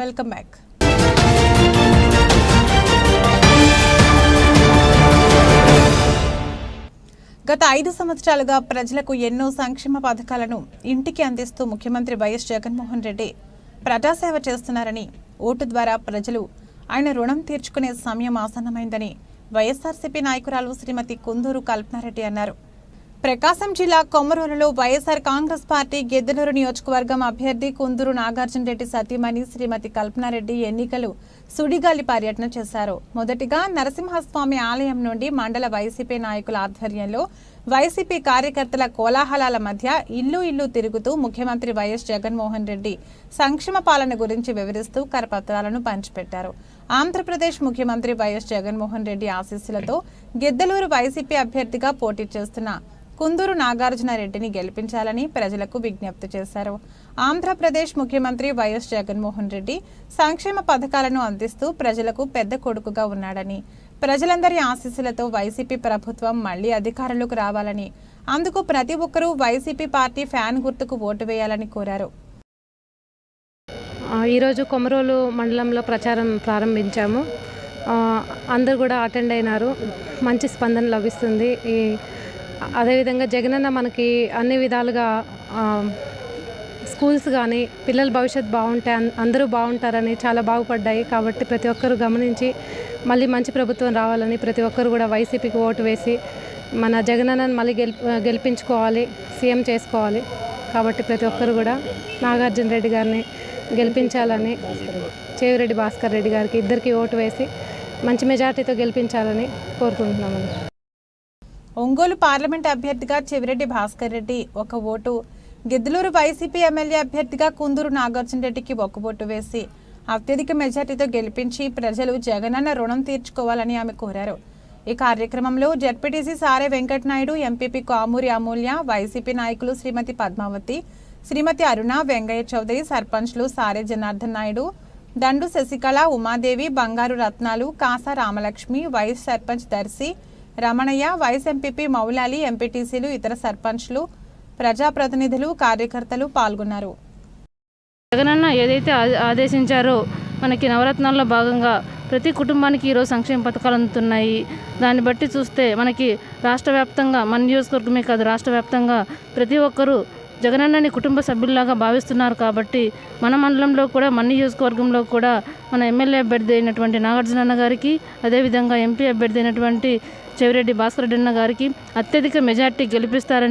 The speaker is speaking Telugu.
వెల్కమ్ బ్యాక్ గత ఐదు సంవత్సరాలుగా ప్రజలకు ఎన్నో సంక్షేమ పథకాలను ఇంటికి అందిస్తూ ముఖ్యమంత్రి వైఎస్ జగన్మోహన్ రెడ్డి ప్రజాసేవ చేస్తున్నారని ఓటు ద్వారా ప్రజలు ఆయన రుణం తీర్చుకునే సమయం ఆసన్నమైందని వైఎస్ఆర్సీపీ నాయకురాలు శ్రీమతి కుందూరు కల్పనారెడ్డి అన్నారు. ప్రకాశం జిల్లా కొమరూరులో వైఎస్ఆర్ కాంగ్రెస్ పార్టీ గెద్దలూరు నియోజకవర్గం అభ్యర్థి కుందూరు నాగార్జున రెడ్డి సతీమణి శ్రీమతి కల్పనారెడ్డి ఎన్నికలు సుడిగాలి పర్యటన చేశారు. మొదటిగా నరసింహస్వామి ఆలయం నుండి మండల వైసీపీ నాయకుల ఆధ్వర్యంలో వైసీపీ కార్యకర్తల కోలాహలాల మధ్య ఇల్లు ఇల్లు తిరుగుతూ ముఖ్యమంత్రి వైఎస్ జగన్మోహన్ రెడ్డి సంక్షేమ పాలన గురించి వివరిస్తూ కరపత్రాలను పంచిపెట్టారు. ఆంధ్రప్రదేశ్ ముఖ్యమంత్రి వైఎస్ జగన్మోహన్ రెడ్డి ఆశీస్సులతో గిద్దలూరు వైసీపీ అభ్యర్థిగా పోటీ చేస్తున్న కుందూరు నాగార్జున రెడ్డిని గెలిపించాలని ప్రజలకు విజ్ఞప్తి చేశారు. ఆంధ్రప్రదేశ్ ముఖ్యమంత్రి వైఎస్ జగన్మోహన్ రెడ్డి సంక్షేమ పథకాలను అందిస్తూ ప్రజలకు పెద్ద కొడుకుగా ఉన్నాడని ప్రజలందరి ఆశీస్సులతో వైసీపీ ప్రభుత్వం మళ్ళీ అధికారంలోకి రావాలని అందుకు ప్రతి ఒక్కరూ వైసీపీ పార్టీ ఫ్యాన్ గుర్తుకు ఓటు వేయాలని కోరారు. ఈరోజు కొమరోలు మండలంలో ప్రచారం ప్రారంభించాము. అందరు అందరూ కూడా అటెండ్ అయినారు. మంచి స్పందన లభిస్తుంది. ఈ అదేవిధంగా జగనన్న మనకి అన్ని విధాలుగా స్కూల్స్ కానీ పిల్లల భవిష్యత్తు బాగుంటే అందరూ బాగుంటారని చాలా బాగుపడ్డాయి. కాబట్టి ప్రతి ఒక్కరూ గమనించి మళ్ళీ మంచి ప్రభుత్వం రావాలని ప్రతి ఒక్కరు కూడా వైసీపీకి ఓటు వేసి మన జగనన్నను మళ్ళీ గెలి గెలిపించుకోవాలి సీఎం చేసుకోవాలి. కాబట్టి ప్రతి ఒక్కరు కూడా నాగార్జున రెడ్డి గారిని గెలిపించాలని చేవిరెడ్డి భాస్కర్ రెడ్డి గారికి ఇద్దరికి ఓటు వేసి మంచి మెజార్టీతో గెలిపించాలని కోరుకుంటున్నామండి. ఒంగోలు పార్లమెంట్ అభ్యర్థిగా చెవిరెడ్డి భాస్కర్ రెడ్డి ఒక ఓటు గిద్దలూరు వైసీపీ ఎమ్మెల్యే అభ్యర్థిగా కుందూరు నాగార్జున రెడ్డికి ఒక్కబొట్టు వేసి అత్యధిక మెజార్టీతో గెలిపించి ప్రజలు జగనన్న రుణం తీర్చుకోవాలని ఆమె కోరారు. ఈ కార్యక్రమంలో ZPTC Sare Venkatanaidu MPP Kamuri Amulya YCP నాయకులు శ్రీమతి పద్మావతి శ్రీమతి అరుణ వెంగయ్య చౌదరి సర్పంచ్లు సారే జనార్దన్ నాయుడు దండు Sasikala Umadevi Bangaru Ratnalu Kasa Ramalakshmi vice sarpanch Darshi Ramanaiah vice MPP Moulali ఎంపీటీసీలు ఇతర సర్పంచ్లు ప్రజాప్రతినిధులు కార్యకర్తలు పాల్గొన్నారు. జగనన్న ఏదైతే ఆ- ఆదేశించారో మనకి నవరత్నాల్లో భాగంగా ప్రతి కుటుంబానికి ఈరోజు సంక్షేమ పథకాలు అందుతున్నాయి. దాన్ని బట్టి చూస్తే మనకి రాష్ట్ర వ్యాప్తంగా మన నియోజకవర్గమే కాదు రాష్ట్ర వ్యాప్తంగా ప్రతి ఒక్కరూ జగనన్నని కుటుంబ సభ్యుల్లాగా భావిస్తున్నారు కాబట్టి మన మండలంలో కూడా మన నియోజకవర్గంలో కూడా మన ఎమ్మెల్యే అభ్యర్థి అయినటువంటి నాగార్జున అన్న గారికి అదేవిధంగా ఎంపీ అభ్యర్థి అయినటువంటి చెవిరెడ్డి భాస్కర్ రెడ్డి అన్న గారికి అత్యధిక మెజార్టీ గెలిపిస్తారని